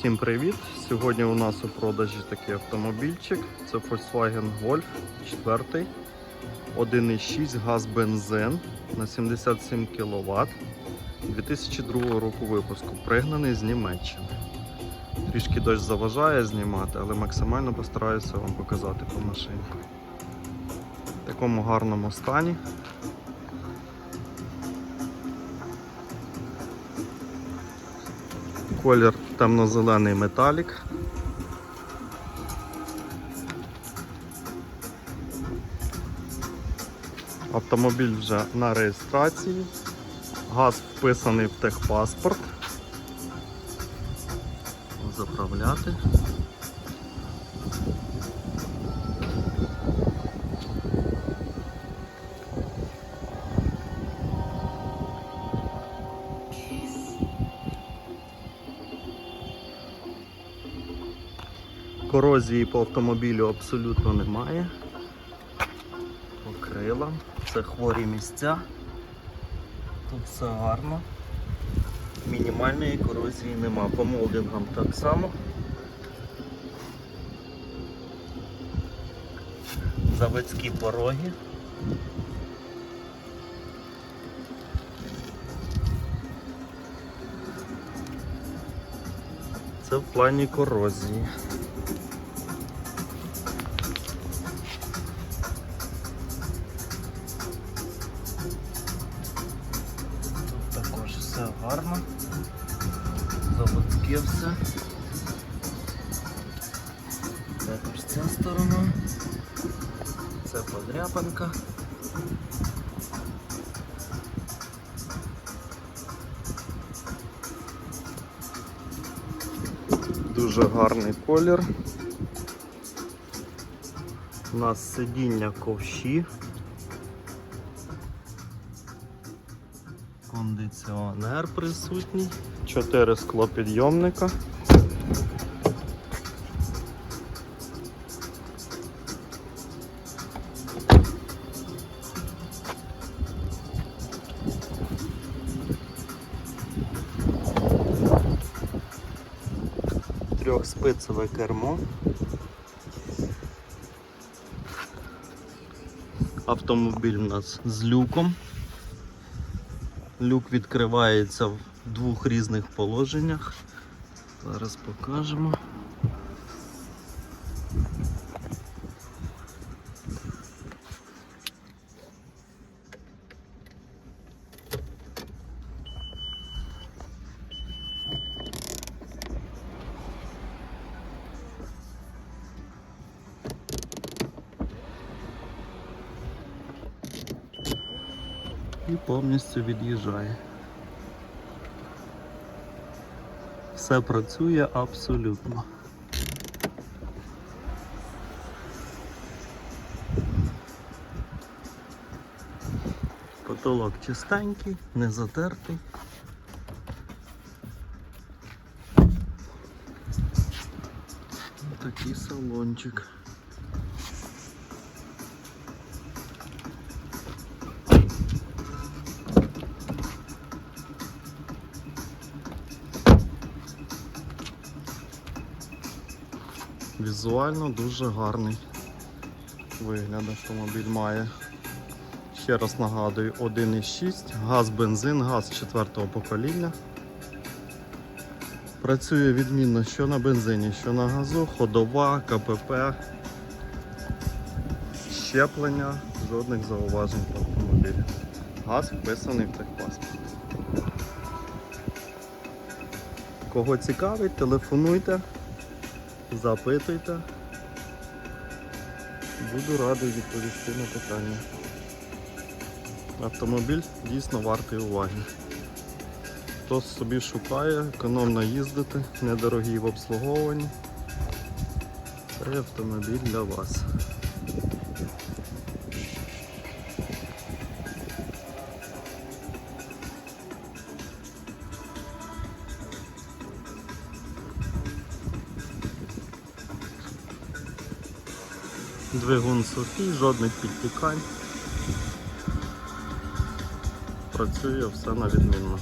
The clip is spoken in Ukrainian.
Всім привіт! Сьогодні у нас у продажі такий автомобільчик. Це Volkswagen Golf 4, 1,6 газ бензин на 77 кВт 2002 року випуску, пригнаний з Німеччини. Трішки дощ заважає знімати, але максимально постараюся вам показати по машині. В такому гарному стані. Колір темно-зелений металік. Автомобіль вже на реєстрації. Газ вписаний в техпаспорт. Заправляти. Корозії по автомобілю абсолютно немає. По крилам. Це хворі місця. Тут все гарно. Мінімальної корозії нема. По молдингам так само. Заводські пороги. Це в плані корозії. Все гарно. Заводське все. Також ця сторона. Це подряпанка. Дуже гарний колір. У нас сидіння ковші. Кондиціонер присутній. Чотири склопідйомника. Трьохспицеве кермо. Автомобіль у нас з люком. Люк відкривається в двох різних положеннях. Зараз покажемо. І повністю від'їжджає. Все працює абсолютно. Потолок чистенький, не затертий. Такий салончик. Візуально дуже гарний вигляд автомобіль має. Ще раз нагадую, 1,6, газ, бензин, газ 4 покоління. Працює відмінно що на бензині, що на газу, ходова, КПП, щеплення, жодних зауважень по автомобілі. Газ вписаний в техпаспорт. Кого цікавить, телефонуйте. Запитуйте. Буду радий відповісти на питання. Автомобіль дійсно вартий уваги. Хто собі шукає, економно їздити, недорогі в обслуговуванні. Цей автомобіль для вас. Двигун сухий, жодних підтікань. Працює все на відмінно.